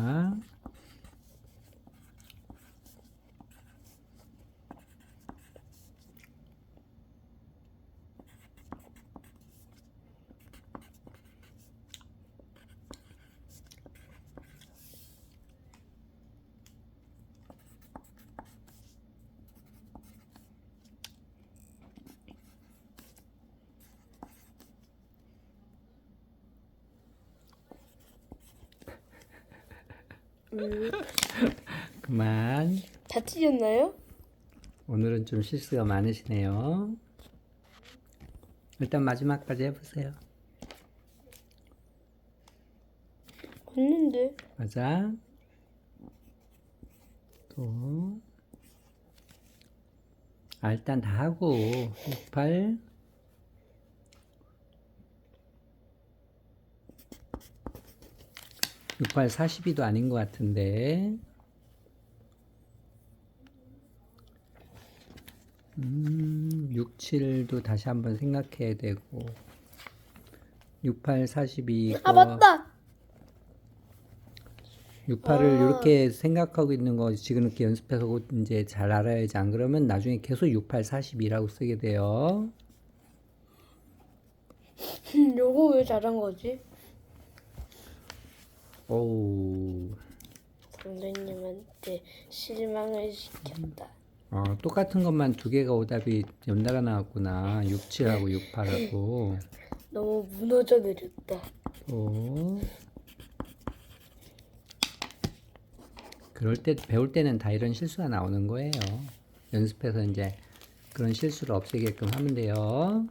음, 그만. 다치셨나요? 오늘은 좀 실수가 많으시네요. 일단 마지막까지 해보세요. 맞는데. 맞아. 또. 아, 일단 다 하고. 6, 8. 6팔 42도 아닌 것 같은데 음, 6, 7도 다시 한번 생각해야 되고 6, 8, 42. 아 맞다. 6, 8을 아. 이렇게 생각하고 있는 거 지금 이렇게 연습해서 이제 잘 알아야지 안 그러면 나중에 계속 6, 8, 42라고 쓰게 돼요. 요거 왜 잘한 거지? 오우. 선생님한테 실망을 시켰다. 어, 똑같은 것만 두 개가 오답이 연달아 나왔구나. 67하고 68하고. 너무 무너져 내렸다. 또. 그럴 때, 배울 때는 다 이런 실수가 나오는 거예요. 연습해서 이제 그런 실수를 없애게끔 하면 돼요.